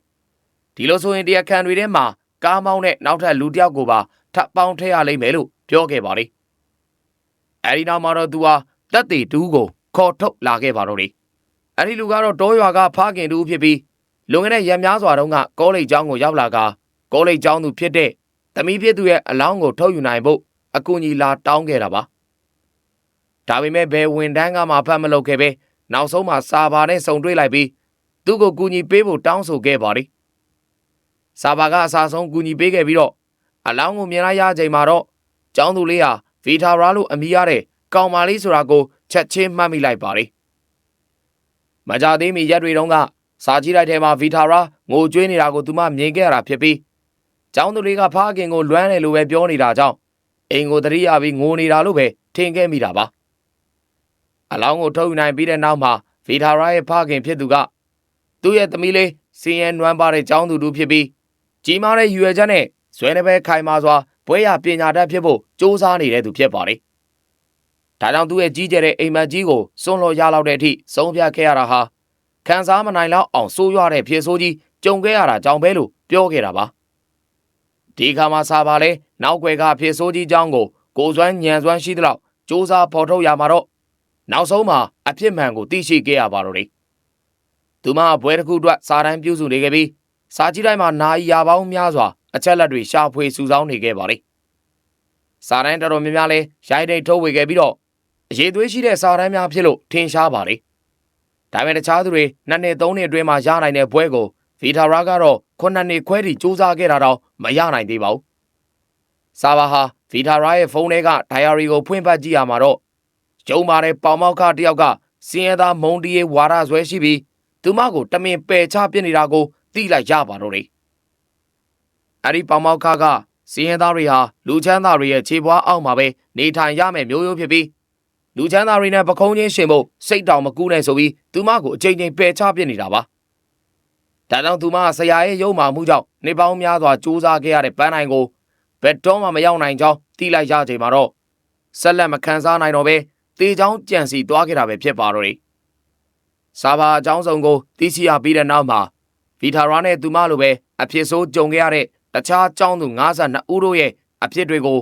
ဒီလိုဆိုရင်တရားခံတွေထဲမှာကားမောင်းတဲ့နောက်ထပ်လူတစ်ယောက်ကိုပါထပ်ပေါင်းထည့်ရလိမ့်မယ်လို့ပြောခဲ့ပါတယ်အဲဒီနောက်မှာတော့သူဟာတက်သေးတူးကိုခေါ်ထုတ်လာခဲ့ပါတော့တယ် အဲ့ဒီလူကတော့တောရွာကဖားခင်တူဖြစ်ပြီးလွန်ခဲ့တဲ့ရံများစွာတုန်းကကောလိပ်ကျောင်းကိုရောက်လာကကောလိပ်ကျောင်းသူဖြစ်တဲ့သမီးဖြစ်သူရဲ့အလောင်းကိုထုတ်ယူနိုင်ဖို့အကူအညီလာတောင်းခဲ့တာပါဒါပေမဲ့ဘယ်ဝန်တန်းကမှဖတ်မလုပ်ခဲ့ပဲနောက်ဆုံးမှာစာပါနဲ့စုံတွေ့လိုက်ပြီးသူ့ကိုကူညီပေးဖို့တောင်းဆိုခဲ့ပါတယ်စာပါကအစာဆုံးကူညီပေးခဲ့ပြီးတော့အလောင်းကိုမြင်လိုက်ရချိန်မှာတော့ကျောင်းသူလေးဟာဗီတာရာလို့အမည်ရတဲ့ကောင်မလေးဆိုတာကိုချက်ချင်းမှတ်မိလိုက်ပါတယ် မကြသေးမီရက်တွေတုန်းကစာကြည့်လိုက်ထဲမှာဗီတာရာငိုကြွေးနေတာကိုသူမမြင်ခဲ့ရတာဖြစ်ပြီးကျောင်းသူလေးကဖားခင်ကိုလွမ်းတယ်လို့ပဲပြောနေတာကြောင့်အိမ်ကိုတရိယာပြီးငိုနေတာလို့ပဲထင်ခဲ့မိတာပါအလောင်းကိုထုတ်ယူနိုင်ပြီးတဲ့နောက်မှာဗီတာရာရဲ့ဖားခင်ဖြစ်သူကသူ့ရဲ့သမီးလေးစင်ရဲနွမ်းပါတဲ့ကျောင်းသူတူဖြစ်ပြီးကြီးမားတဲ့ရွယ်ချက်နဲ့ဇွဲနှပဲခိုင်မာစွာဘွဲရပညာတတ်ဖြစ်ဖို့စ조사နေတဲ့သူဖြစ်ပါတယ် ဒါကြောင့်သူ့ရဲ့ကြီးကျယ်တဲ့အိမ်မက်ကြီးကိုစွန့်လွတ်ရလောက်တဲ့အထိဆုံးဖြတ်ခဲ့ရတာဟာခံစားမနိုင်လောက်အောင်ဆိုးရွားတဲ့ဖြစ်ဆိုးကြီးကြုံခဲ့ရတာကြောင့်ပဲလို့ပြောခဲ့တာပါဒီခါမှာစာပါလဲနောက်ွယ်ကဖြစ်ဆိုးကြီးကြောင်းကိုကိုစွမ်းညံစွမ်းရှိသလောက်စ조사ဖော်ထုတ်ရမှာတော့နောက်ဆုံးမှာအဖြစ်မှန်ကိုသိရှိခဲ့ရပါတော့တယ်သူမဘွဲတစ်ခုအတွက်စာတမ်းပြုစုနေခဲ့ပြီးစာကြည့်တိုင်းမှာနာယီရာပေါင်းများစွာအချက်လက်တွေရှာဖွေစုဆောင်းနေခဲ့ပါလေစာတမ်းတော်တော်များများလဲရိုက်တိတ်ထုတ်ဝေခဲ့ပြီးတော့ အရေးသွေးရှိတဲ့စာတမ်းများဖြစ်လို့ထင်ရှားပါလေဒါပေမဲ့တခြားသူတွေနှစ်နှစ်သုံးနှစ်အတွင်းမှာရနိုင်တဲ့ဘွဲကိုဗီတာရာကတော့ခုနှစ်နှစ်ခွဲထိစူးစမ်းခဲ့တာတော့မရနိုင်သေးပါဘူးစာဘာဟာဗီတာရာရဲ့ဖုန်းထဲကဒိုင်ယာရီကိုဖွင့်ဖတ်ကြည့်ရမှာတော့ကျုံမာတဲ့ပေါင်မောက်ခတယောက်ကစင်ရသားမုံတီးရဲ့ဝါရဆွဲရှိပြီးသူမကိုတမင်ပယ်ချပြစ်နေတာကိုသိလိုက်ရပါတော့တယ်အဲ့ဒီပေါင်မောက်ခကစင်ရသားတွေဟာလူချမ်းသားတွေရဲ့ခြေပွားအောက်မှာပဲနေထိုင်ရမယ်မျိုးရိုးဖြစ်ပြီး လူချမ်းသားတွေနဲ့ပခုံးချင်းရှင်ဖို့စိတ်တောင်မကူးနဲ့ဆိုပြီးသူမကိုအချိန်ချင်းပယ်ချပြစ်နေတာပါဒါကြောင့်သူမဆရာရဲ့ရုံမာမှုကြောင့်နေပေါင်းများစွာစူးစမ်းခဲ့ရတဲ့ပန်းနိုင်ကိုဘယ်တော့မှမရောက်နိုင်ကြောင်းသိလိုက်ရချိန်မှာတော့ဆက်လက်မခံစားနိုင်တော့ပဲတေချောင်းကြံစီသွားခဲ့တာပဲဖြစ်ပါတော့တယ်။စာဘာအကြောင်းစုံကိုသိရှိရပြီးတဲ့နောက်မှာဗီတာရာနဲ့သူမလိုပဲအဖြစ်ဆိုးကြုံခဲ့ရတဲ့တခြားကျောင်းသူ52ဦးတို့ရဲ့အဖြစ်တွေကို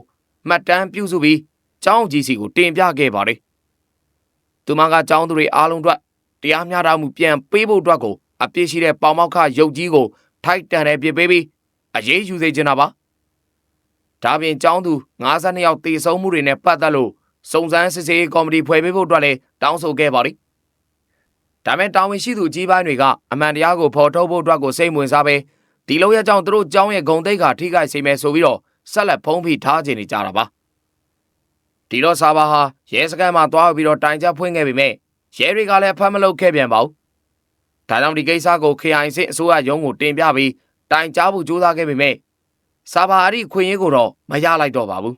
မှတ်တမ်းပြုစုပြီး ကျောင်းကြီးစီကိုတင်ပြခဲ့ပါတယ်။သူမကကျောင်းသူတွေအားလုံးအတွက်တရားမျှတမှုပြန်ပေးဖို့အတွက်ကိုအပြစ်ရှိတဲ့ပေါမောက်ခရုပ်ကြီးကိုထိုက်တန်တဲ့ပြစ်ပေးပြီးအရေးယူစေချင်တာပါ။ဒါပြင်ကျောင်းသူ52ယောက်တေဆုံးမှုတွေနဲ့ပတ်သက်လို့စုံစမ်းစစ်ဆေးရေးကော်မတီဖွဲ့ပေးဖို့အတွက်လည်းတောင်းဆိုခဲ့ပါလိမ့်။ဒါမဲ့တာဝန်ရှိသူကြီးပိုင်းတွေကအမှန်တရားကိုဖော်ထုတ်ဖို့အတွက်ကိုစိတ်ဝင်စားပဲဒီလိုရဲ့ကြောင့်သူတို့ကျောင်းရဲ့ဂုံတိတ်ခါထိခိုက်စေမယ်ဆိုပြီးတော့ဆက်လက်ဖုံးဖိထားခြင်းနေကြတာပါ။ ဒီတော့စာဘာဟာရဲစခန်းမှာတွားပြီးတော့တိုင်ချက်ဖွင့်ခဲ့ပေမဲ့ရဲတွေကလည်းဖမ်းမလုပ်ခဲ့ပြန်ပါဘူး။ဒါကြောင့်ဒီကိစ္စကို KIC အစိုးရရုံးကိုတင်ပြပြီးတိုင်ကြားဖို့ကြိုးစားခဲ့ပေမဲ့စာဘာအရိခွင့်ရေးကိုတော့မရလိုက်တော့ပါဘူး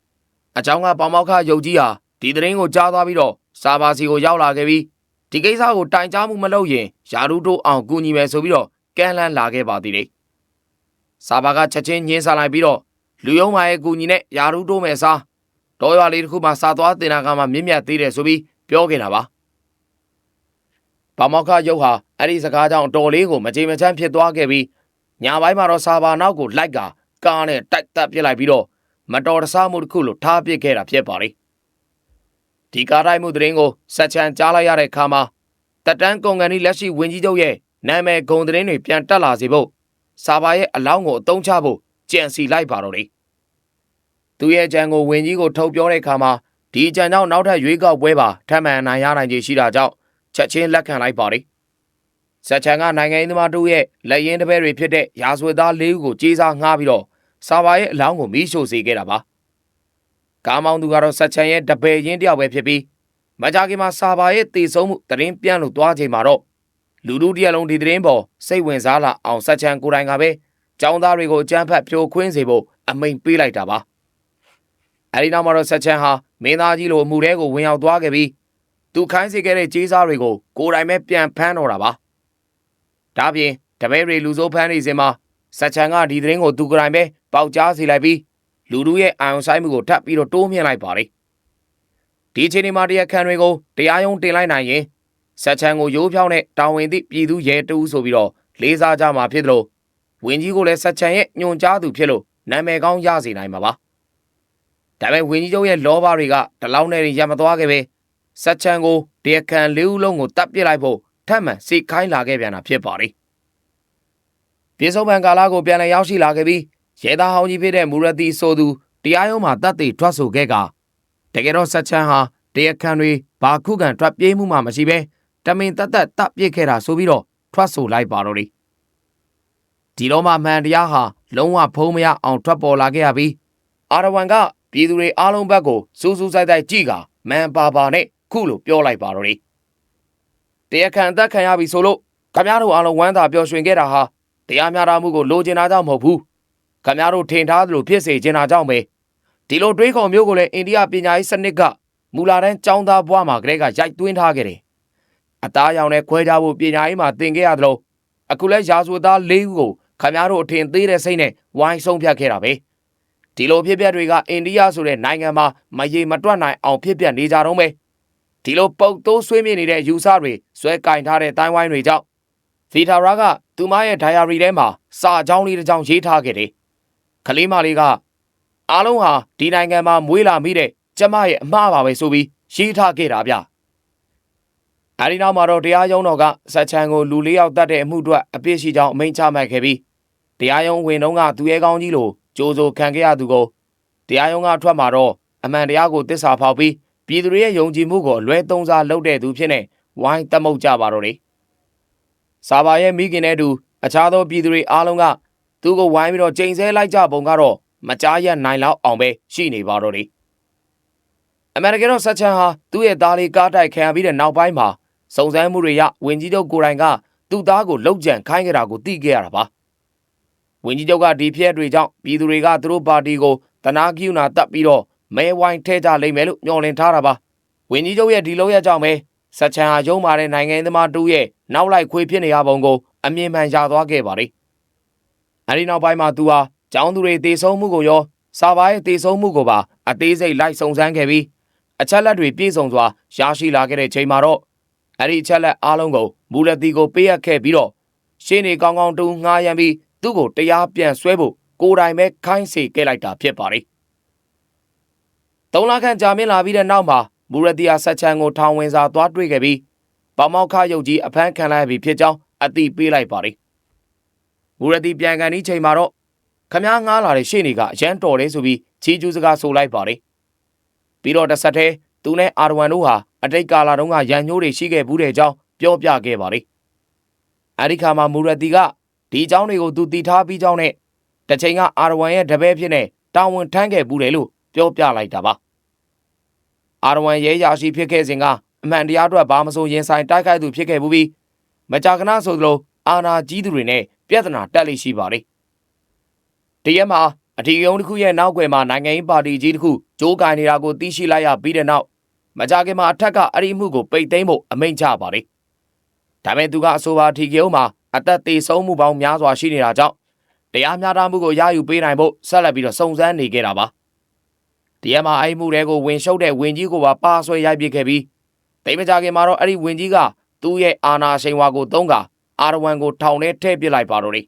။အကြောင်းကပေါမောက်ခရုပ်ကြီးဟာဒီသတင်းကိုကြားသွားပြီးတော့စာဘာစီကိုရောက်လာခဲ့ပြီးဒီကိစ္စကိုတိုင်ကြားမှုမလုပ်ရင်ယာရုတို့အောင်ကူညီမယ်ဆိုပြီးတော့ကမ်းလှမ်းလာခဲ့ပါသေးတယ်။စာဘာကချက်ချင်းညှင်းဆလိုက်ပြီးတော့လူယုံမာရဲ့ကူညီနဲ့ယာရုတို့မဲ့စား တော်ရွာလေးတစ်ခုမှစာသွားတင်တာကမှမြင့်မြတ်သေးတယ်ဆိုပြီးပြောခဲ့တာပါ။ပါမောက္ခရုပ်ဟာအဲ့ဒီစကားကြောင့်တော်လေးကိုမကြေမချမ်းဖြစ်သွားခဲ့ပြီးညာပိုင်းမှာတော့စာဘာနောက်ကိုလိုက်ကကားနဲ့တိုက်တက်ပြစ်လိုက်ပြီးတော့မတော်တဆမှုတစ်ခုလိုထားပစ်ခဲ့တာဖြစ်ပါလေ။ဒီကားတိုင်းမှုသတင်းကိုစက်ချန်ကြားလိုက်ရတဲ့အခါမှာတက်တန်းကုန်ကန်ဒီလက်ရှိဝင်ကြီးချုပ်ရဲ့နာမည်ဂုံသတင်းတွေပြန်တက်လာစေဖို့စာဘာရဲ့အလောင်းကိုအသုံးချဖို့ကြံစီလိုက်ပါတော့တယ်။ သူရဲ့ကြံကိုဝင်ကြီးကိုထုတ်ပြောတဲ့အခါမှာဒီကြံကြောင့်နောက်ထပ်ရွေးကောက်ပွဲပါထပ်မံနိုင်ရနိုင်ခြေရှိတာကြောင့်ချက်ချင်းလက်ခံလိုက်ပါတယ်။စက်ချန်ကနိုင်ငံရေးသမားတို့ရဲ့လက်ရင်တပည့်တွေဖြစ်တဲ့ရာဇဝတ်သား၄ဦးကိုကြေးစားငှားပြီးတော့စာဘာရဲ့အလောင်းကိုမီးရှို့စေခဲ့တာပါ။ကားမောင်းသူကတော့စက်ချန်ရဲ့တပည့်ရင်းတယောက်ပဲဖြစ်ပြီးမကြခင်မှာစာဘာရဲ့တည်ဆုံးမှုတရင်ပြန့်လို့သွားချိန်မှာတော့လူလူတရက်လုံးဒီသတင်းပေါ်စိတ်ဝင်စားလာအောင်စက်ချန်ကိုယ်တိုင်ကပဲចောင်းသားတွေကိုအကြမ်းဖက်ဖြိုခွင်းစေဖို့အမိန်ပေးလိုက်တာပါ အဲဒီနောက်မှာတော့ဆက်ချန်ဟာမင်းသားကြီးလိုအမှုတဲကိုဝင်ရောက်သွားခဲ့ပြီးသူခိုင်းစေခဲ့တဲ့ကြေးစားတွေကိုကိုယ်တိုင်ပဲပြန်ဖမ်းတော့တာပါဒါပြင်တပည့်တွေလူစိုးဖမ်းနေစဉ်မှာဆက်ချန်ကဒီသတင်းကိုသူကိုယ်တိုင်ပဲပေါက်ကြားစေလိုက်ပြီးလူလူရဲ့အာယုံဆိုင်မှုကိုထပ်ပြီးတော့တိုးမြင့်လိုက်ပါလေဒီအချိန်ဒီမှာတရားခံတွေကိုတရားရုံးတင်လိုက်နိုင်ရင်ဆက်ချန်ကိုရိုးဖြောင်းတဲ့တာဝန်သည့်ပြည်သူရဲတူဆိုပြီးတော့လေးစားကြမှာဖြစ်တယ်လို့ဝင်းကြီးကိုလည်းဆက်ချန်ရဲ့ညွန်ကြားသူဖြစ်လို့နာမည်ကောင်းရစေနိုင်မှာပါ ဒါပေမဲ့ဝင်းကြီးချုပ်ရဲ့လောဘတွေကတလောင်းနဲ့ရမသွားခဲ့ပဲဆက်ချန်ကိုတရားခံလေးဦးလုံးကိုတပ်ပစ်လိုက်ဖို့ထပ်မံစိတ်ခိုင်းလာခဲ့ပြန်တာဖြစ်ပါတယ်ပြေဆုံးပံကာလာကိုပြန်လည်ရောက်ရှိလာခဲ့ပြီးရဲသားဟောင်းကြီးဖြစ်တဲ့မူရတီဆိုသူတရားရုံးမှာတပ်သိထွက်ဆိုခဲ့ကတကယ်တော့ဆက်ချန်ဟာတရားခံတွေဘာခုခံထွက်ပြေးမှုမှမရှိပဲတမင်တတ်တတ်တပ်ပစ်ခဲ့တာဆိုပြီးတော့ထွက်ဆိုလိုက်ပါတော့တယ်ဒီတော့မှမှန်တရားဟာလုံးဝဖုံးမရအောင်ထွက်ပေါ်လာခဲ့ရပြီးအာရဝန်က ပြည်သူတွေအားလုံးဘက်ကိုစူးစူးဆိုင်ဆိုင်ကြည့်ကမန်ပါပါနဲ့ခုလိုပြောလိုက်ပါတော့တယ်တရားခံအသက်ခံရပြီဆိုလို့ခမရတို့အားလုံးဝမ်းသာပျော်ရွှင်ခဲ့တာဟာတရားမျှတမှုကိုလိုချင်တာကြောင့်မဟုတ်ဘူးခမရတို့ထင်ထားသလိုဖြစ်စေချင်တာကြောင့်ပဲဒီလိုတွေးခေါ်မျိုးကိုလည်းအိန္ဒိယပညာရေးစနစ်ကမူလာတန်းចောင်းသားဘွားမှာကလေးကရိုက်သွင်းထားခဲ့တယ်အသားရောင်နဲ့ခွဲခြားဖို့ပညာရေးမှာသင်ခဲ့ရသလိုအခုလဲရာဇဝတ်သား၄ဦးကိုခမားတို့အထင်သေးတဲ့စိတ်နဲ့ဝိုင်းဆုံးဖြတ်ခဲ့တာပဲ ဒီလိုဖြစ်ပျက်တွေကအိန္ဒိယဆိုတဲ့နိုင်ငံမှာမရေမတွက်နိုင်အောင်ဖြစ်ပျက်နေကြတော့မယ်ဒီလိုပုတ်တိုးဆွေးမြင့်နေတဲ့ယူဆတွေဆွဲကင်ထားတဲ့တိုင်းဝိုင်းတွေကြောင့်ဗီတာရာကသူမရဲ့ဒိုင်ယာရီထဲမှာစာကြောင်းလေးတစ်ကြောင်းရေးထားခဲ့တယ်ကလေးမလေးကအားလုံးဟာဒီနိုင်ငံမှာမွေးလာမိတဲ့ကျမရဲ့အမှားပါပဲဆိုပြီးရေးထားခဲ့တာဗျအဲဒီနောက်မှာတော့တရားရုံးတော်ကဆက်ချန်ကိုလူလေးယောက်တတ်တဲ့အမှုအတွက်အပြစ်ရှိကြောင်းအမိန့်ချမှတ်ခဲ့ပြီးတရားရုံးဝင်တော့ကသူရဲကောင်းကြီးလို ကြိုးစိုးခံခဲ့ရသူကိုတရားရုံးကထွက်มาတော့အမှန်တရားကိုတစ္ဆာဖောက်ပြီးပြည်သူရဲ့ယုံကြည်မှုကိုအလွဲသုံးစားလုပ်တဲ့သူဖြစ်နေဝိုင်းတမုတ်ကြပါတော့တယ်။စာပါရဲ့မိခင်နဲ့အတူအခြားသောပြည်သူတွေအားလုံးကသူ့ကိုဝိုင်းပြီးတော့ချိန်ဆလိုက်ကြပုံကတော့မကြားရနိုင်လောက်အောင်ပဲရှိနေပါတော့တယ်။အမေရိကန်တော့ဆက်ချန်ဟာသူ့ရဲ့သားလေးကားတိုက်ခံရပြီးတဲ့နောက်ပိုင်းမှာစုံစမ်းမှုတွေရဝင်ကြီးချုပ်ကိုယ်တိုင်ကသူ့သားကိုလှုပ်ကြံခိုင်းကြတာကိုသိခဲ့ရတာပါ ဝင်ကြီးချုပ်ကဒီဖြစ်တွေကြောင့်ပြည်သူတွေကသူတို့ပါတီကိုတနာကိူနာတက်ပြီးတော့မဲဝိုင်းထဲကြလိမ့်မယ်လို့မျှော်လင့်ထားတာပါဝင်ကြီးချုပ်ရဲ့ဒီလိုရကြောင့်ပဲဆက်ချန်ဟာရုံးမာတဲ့နိုင်ငံသမားတူရဲ့နောက်လိုက်ခွေဖြစ်နေရပုံကိုအမြင်မှန်ရသွားခဲ့ပါလေအဲဒီနောက်ပိုင်းမှာသူဟာကျောင်းသူတွေတေဆုံးမှုကိုရောစာဘာရဲ့တေဆုံးမှုကိုပါအသေးစိတ်လိုက်စုံစမ်းခဲ့ပြီးအချက်လက်တွေပြည့်စုံစွာရရှိလာခဲ့တဲ့ချိန်မှာတော့အဲ့ဒီအချက်လက်အားလုံးကိုမူလတီကိုပေးအပ်ခဲ့ပြီးတော့ရှင်းနေကောင်းကောင်းတူငှားရမ်းပြီး သူ့ကိုတရားပြန်ဆွဲဖို့ကိုယ်တိုင်ပဲခိုင်းစေခဲ့လိုက်တာဖြစ်ပါတယ်။သုံးလခန့်ကြာမြင့်လာပြီးတဲ့နောက်မှာမူရတီယာဆက်ချန်ကိုထောင်ဝင်စာသွားတွေ့ခဲ့ပြီးပေါမောက်ခရုပ်ကြီးအဖမ်းခံလိုက်ပြီဖြစ်ကြောင်းအသိပေးလိုက်ပါတယ်။မူရတီပြန်ကန်ဒီချိန်မှာတော့ခမားငားလာတဲ့ရှေ့နေကအရန်တော်တယ်ဆိုပြီးချီကျူးစကားဆိုလိုက်ပါတယ်။ပြီးတော့တစ်ဆက်တည်းသူနဲ့အာရဝမ်တို့ဟာအတိတ်ကာလတုန်းကရန်ညိုးတွေရှိခဲ့ဘူးတဲ့အကြောင်းပြောပြခဲ့ပါတယ်။အဲဒီခါမှာမူရတီက ဒီအကြောင်းတွေကိုသူတည်ထားပြီးကြောင်းနဲ့တစ်ချိန်ကအာရဝမ်ရဲ့တပည့်ဖြစ်နေတာဝန်ထမ်းခဲ့ဘူးတယ်လို့ပြောပြလိုက်တာပါ။အာရဝမ်ရဲရရှိဖြစ်ခဲ့စဉ်ကအမှန်တရားအတွက်ဘာမဆိုရင်ဆိုင်တိုက်ခိုက်သူဖြစ်ခဲ့ဘူးပြီးမကြာခဏဆိုသလိုအာနာကြီးသူတွေနဲ့ပြဿနာတက်လိရှိပါတယ်။တရက်မှာအထီးယုံတစ်ခုရဲ့နောက်ွယ်မှာနိုင်ငံရေးပါတီကြီးတစ်ခုကြိုးကင်နေတာကိုသိရှိလိုက်ရပြီးတဲ့နောက်မကြခင်မှာအထက်ကအဲ့ဒီမှုကိုပိတ်သိမ်းဖို့အမိန့်ချပါတယ်။ဒါပေမဲ့သူကအဆိုပါအထီးယုံမှာ အသက်သေးဆုံးမှုပေါင်းများစွာရှိနေတာကြောင့်တရားမျှတမှုကိုရယူပေးနိုင်ဖို့ဆက်လက်ပြီးတော့စုံစမ်းနေခဲ့တာပါ။တရက်မှာအဲ့ဒီမှုတွေကိုဝင်ရှုပ်တဲ့ဝင်ကြီးကိုပါပါဆွဲရိုက်ပစ်ခဲ့ပြီးတိတ်မကြခင်မှာတော့အဲ့ဒီဝင်ကြီးကသူ့ရဲ့အာဏာရှိန်ဝါကိုသုံးကအာရဝမ်ကိုထောင်ထဲထည့်ပစ်လိုက်ပါတော့တယ်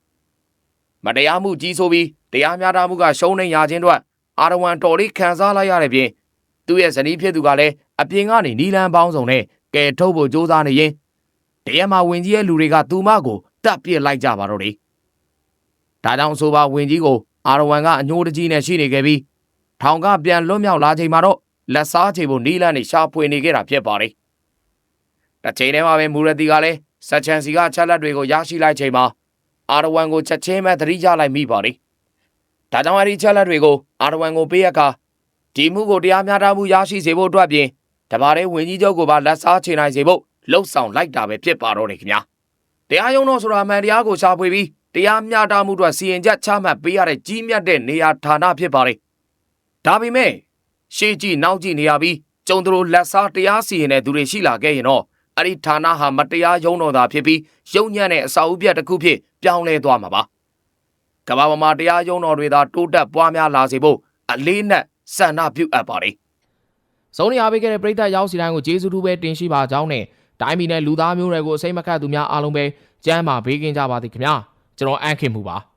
။မတရားမှုကြီးဆိုပြီးတရားမျှတမှုကရှုံးနေရခြင်းတို့အာရဝမ်တော်လေးခံစားလိုက်ရတဲ့ပြင်သူ့ရဲ့ဇနီးဖြစ်သူကလည်းအပြင်ကနေနီလန်းပေါင်းစုံနဲ့ကဲထုတ်ဖို့ကြိုးစားနေရင်တရက်မှာဝင်ကြီးရဲ့လူတွေကသူမကို တတ်ပစ်လိုက်ကြပါတော့တယ်။ဒါကြောင့်ဆိုပါဝင်ကြီးကိုအာရဝမ်ကအညိုးတကြီးနဲ့ရှိနေခဲ့ပြီးထောင်ကပြန်လွတ်မြောက်လာချိန်မှာတော့လက်စားချေဖို့နီလန်းနဲ့ရှာဖွေနေခဲ့တာဖြစ်ပါတယ်။တစ်ချိန်တည်းမှာပဲမူရတီကလည်းစက်ချန်စီကချက်လက်တွေကိုရရှိလိုက်ချိန်မှာအာရဝမ်ကိုချက်ချင်းပဲသတိရလိုက်မိပါတယ်။ဒါကြောင့်အဲဒီချက်လက်တွေကိုအာရဝမ်ကိုပေးရကဒီမှုကိုတရားမျှတမှုရရှိစေဖို့အတွက်ပြင်တပါးတဲ့ဝင်ကြီးချုပ်ကိုပါလက်စားချေနိုင်စေဖို့လှုပ်ဆောင်လိုက်တာပဲဖြစ်ပါတော့တယ်ခင်ဗျာ။ တရားရုံးတော်ဆိုတာအမှန်တရားကိုရှာဖွေပြီးတရားမျှတမှုအတွက်စီရင်ချက်ချမှတ်ပေးရတဲ့ကြီးမြတ်တဲ့နေရာဌာနဖြစ်ပါတယ်။ဒါပေမဲ့ရှေ့ကြည့်နောက်ကြည့်နေရပြီးကျုံတို့လက်စားတရားစီရင်တဲ့သူတွေရှိလာခဲ့ရင်တော့အဲ့ဒီဌာနဟာမတရားရုံးတော်သာဖြစ်ပြီးရုံညံ့တဲ့အစာအုပ်ပြတ်တစ်ခုဖြစ်ပြောင်းလဲသွားမှာပါ။ကမ္ဘာပေါ်မှာတရားရုံးတော်တွေသာတိုးတက်ပွားများလာစေဖို့အလေးနက်ဆန္ဒပြုအပ်ပါတယ်။စုံနေအားပေးခဲ့တဲ့ပရိသတ်ရောက်စီတိုင်းကိုကျေးဇူးတူပဲတင်ရှိပါကြောင်းနဲ့ တိုင်းပြည်နဲ့လူသားမျိုးတွေကိုအစိမ့်မခတ်သူများအားလုံးပဲကျမ်းမာဘေးကင်းကြပါသည်ခင်ဗျာ။ကျွန်တော်အန်ခင်မှုပါ။